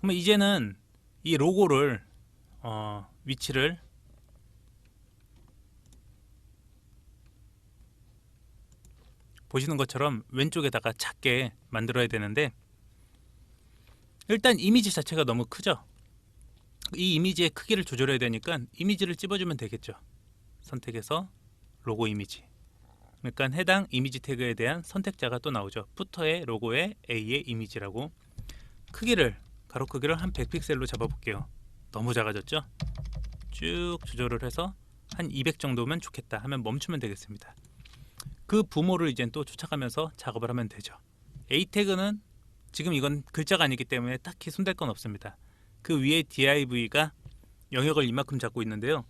그러면 이제는 이 로고를 어, 위치를 보시는 것처럼 왼쪽에다가 작게 만들어야 되는데 일단 이미지 자체가 너무 크죠. 이 이미지의 크기를 조절해야 되니까 이미지를 찝어주면 되겠죠. 선택해서 로고 이미지. 그러니까 해당 이미지 태그에 대한 선택자가 또 나오죠. 푸터의 로고의 A의 이미지라고 크기를 가로 크기를 한 100픽셀로 잡아볼게요. 너무 작아졌죠? 쭉 조절을 해서 한 200 정도면 좋겠다 하면 멈추면 되겠습니다. 그 부모를 이제 또 쫓아가면서 작업을 하면 되죠. A 태그는 지금 이건 글자가 아니기 때문에 딱히 손댈 건 없습니다. 그 위에 div가 영역을 이만큼 잡고 있는데요.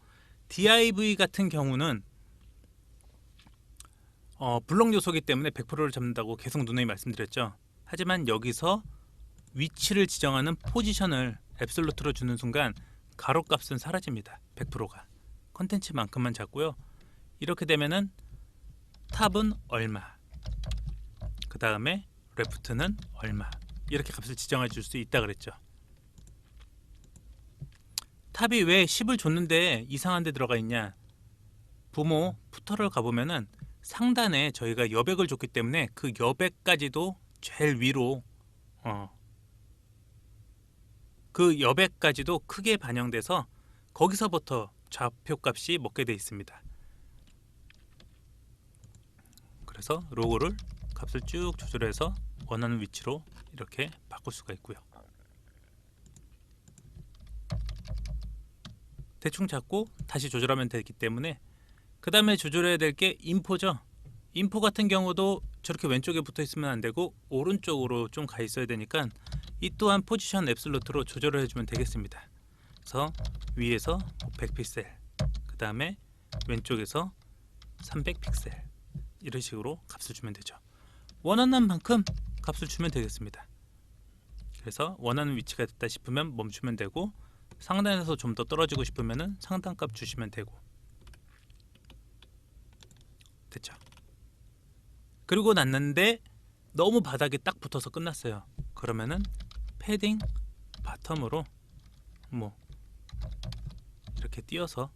div 같은 경우는 어, 블록 요소기 때문에 100%를 잡는다고 계속 누누이 말씀드렸죠. 하지만 여기서 위치를 지정하는 포지션을 앱솔루트로 주는 순간 가로 값은 사라집니다. 100%가 컨텐츠만큼만 잡고요. 이렇게 되면은 탑은 얼마, 그 다음에 레프트는 얼마 이렇게 값을 지정해 줄 수 있다 그랬죠. 탑이 왜 10을 줬는데 이상한 데 들어가 있냐? 부모 푸터를 가보면은 상단에 저희가 여백을 줬기 때문에 그 여백까지도 제일 위로 어, 그 여백까지도 크게 반영돼서 거기서부터 좌표값이 먹게 돼 있습니다. 그래서 로고를 값을 쭉 조절해서 원하는 위치로 이렇게 바꿀 수가 있고요. 대충 잡고 다시 조절하면 되기 때문에 그 다음에 조절해야 될 게 인포죠. 인포 같은 경우도 저렇게 왼쪽에 붙어 있으면 안 되고 오른쪽으로 좀 가 있어야 되니까 이 또한 포지션 앱슬로트로 조절을 해주면 되겠습니다. 그래서 위에서 100픽셀, 그 다음에 왼쪽에서 300픽셀 이런 식으로 값을 주면 되죠. 원하는 만큼 값을 주면 되겠습니다. 그래서 원하는 위치가 됐다 싶으면 멈추면 되고 상단에서 좀 더 떨어지고 싶으면은 상단값 주시면 되고 됐죠. 그리고 났는데 너무 바닥에 딱 붙어서 끝났어요. 그러면은 패딩 바텀으로 뭐 이렇게 띄어서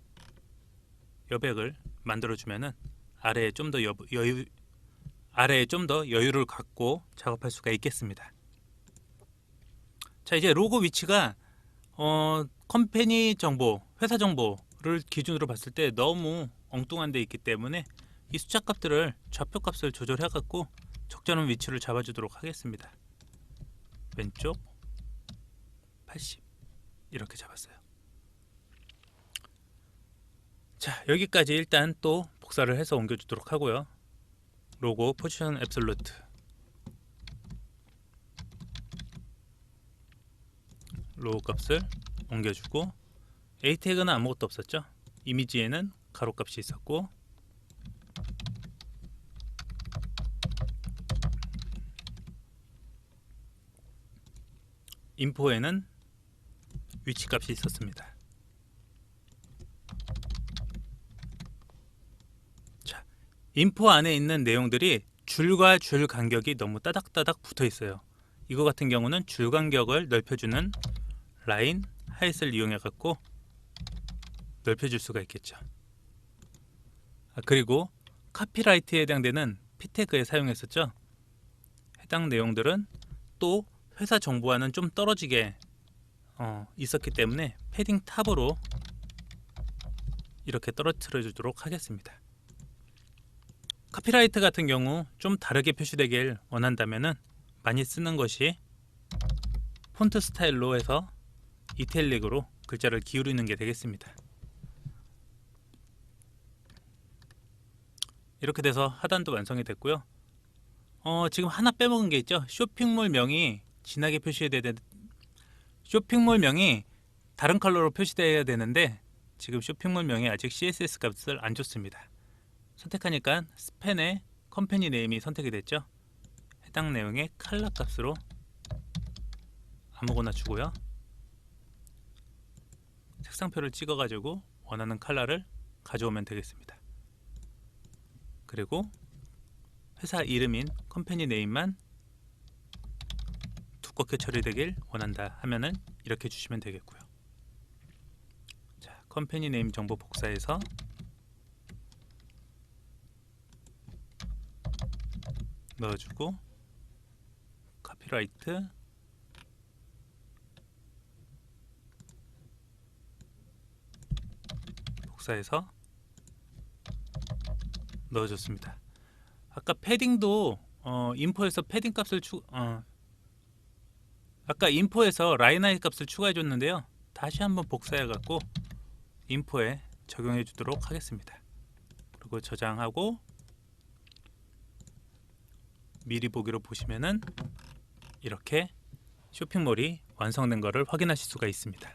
여백을 만들어 주면은 아래에 좀 더 여유 아래에 좀 더 여유를 갖고 작업할 수가 있겠습니다. 자 이제 로고 위치가 어 컴퍼니 정보, 회사 정보를 기준으로 봤을 때 너무 엉뚱한 데 있기 때문에 이 숫자 값들을 좌표 값을 조절해 갖고 적절한 위치를 잡아주도록 하겠습니다. 왼쪽 80 이렇게 잡았어요. 자 여기까지 일단 또 복사를 해서 옮겨주도록 하고요. 로고 포지션 앱솔루트 로우 값을 옮겨주고 A 태그는 아무것도 없었죠. 이미지에는 가로 값이 있었고 인포에는 위치 값이 있었습니다. 자, 인포 안에 있는 내용들이 줄과 줄 간격이 너무 따닥따닥 붙어 있어요. 이거 같은 경우는 줄 간격을 넓혀주는 라인 하이스를 이용해 갖고 넓혀줄 수가 있겠죠. 아, 그리고 카피라이트에 해당되는 피태그에 사용했었죠. 해당 내용들은 또 회사 정보와는 좀 떨어지게 어, 있었기 때문에 패딩 탑으로 이렇게 떨어뜨려 주도록 하겠습니다. 카피라이트 같은 경우 좀 다르게 표시되길 원한다면은 많이 쓰는 것이 폰트 스타일로 해서 이탈릭으로 글자를 기울이는 게 되겠습니다. 이렇게 돼서 하단도 완성이 됐고요. 어, 지금 하나 빼먹은 게 있죠. 쇼핑몰 명이 진하게 표시해야 되는 쇼핑몰 명이 다른 컬러로 표시되어야 되는데 지금 쇼핑몰 명이 아직 CSS 값을 안 줬습니다. 선택하니까 스펜에 컴퍼니 네임이 선택이 됐죠. 해당 내용의 칼라 값으로 아무거나 주고요. 색상표를 찍어가지고 원하는 컬러를 가져오면 되겠습니다. 그리고 회사 이름인 컴퍼니 네임만 두 두껍게 처리되길 원한다 하면은 이렇게 주시면 되겠고요. 자, 컴퍼니 네임 정보 복사해서 넣어주고 카피라이트 복사해서 넣어줬습니다. 아까 패딩도 어, 인포에서 패딩 값을 추 어, 아까 인포에서 라인 하이 값을 추가해 줬는데요. 다시 한번 복사해 갖고 인포에 적용해 주도록 하겠습니다. 그리고 저장하고 미리 보기로 보시면은 이렇게 쇼핑몰이 완성된 것을 확인하실 수가 있습니다.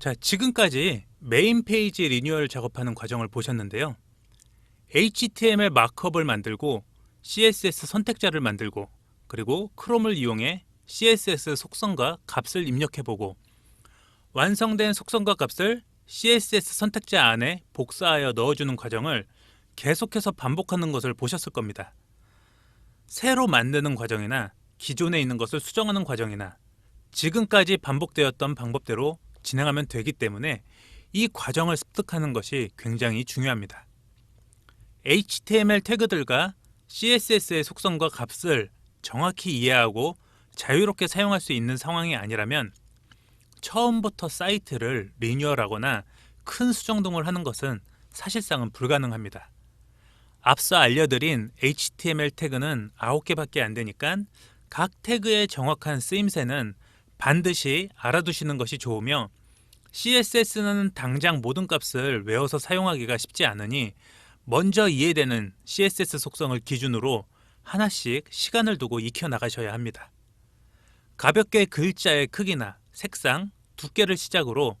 자, 지금까지 메인 페이지 리뉴얼 작업하는 과정을 보셨는데요. HTML 마크업을 만들고 CSS 선택자를 만들고 그리고 크롬을 이용해 CSS 속성과 값을 입력해보고 완성된 속성과 값을 CSS 선택자 안에 복사하여 넣어주는 과정을 계속해서 반복하는 것을 보셨을 겁니다. 새로 만드는 과정이나 기존에 있는 것을 수정하는 과정이나 지금까지 반복되었던 방법대로 진행하면 되기 때문에 이 과정을 습득하는 것이 굉장히 중요합니다. HTML 태그들과 CSS의 속성과 값을 정확히 이해하고 자유롭게 사용할 수 있는 상황이 아니라면 처음부터 사이트를 리뉴얼하거나 큰 수정 등을 하는 것은 사실상은 불가능합니다. 앞서 알려드린 HTML 태그는 9개밖에 안 되니까 각 태그의 정확한 쓰임새는 반드시 알아두시는 것이 좋으며 CSS는 당장 모든 값을 외워서 사용하기가 쉽지 않으니 먼저 이해되는 CSS 속성을 기준으로 하나씩 시간을 두고 익혀 나가셔야 합니다. 가볍게 글자의 크기나 색상, 두께를 시작으로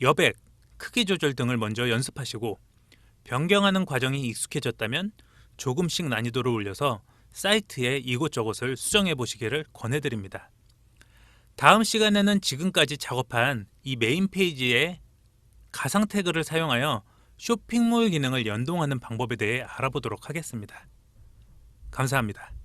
여백, 크기 조절 등을 먼저 연습하시고 변경하는 과정이 익숙해졌다면 조금씩 난이도를 올려서 사이트에 이곳저곳을 수정해 보시기를 권해드립니다. 다음 시간에는 지금까지 작업한 이 메인 페이지에 가상 태그를 사용하여 쇼핑몰 기능을 연동하는 방법에 대해 알아보도록 하겠습니다. 감사합니다.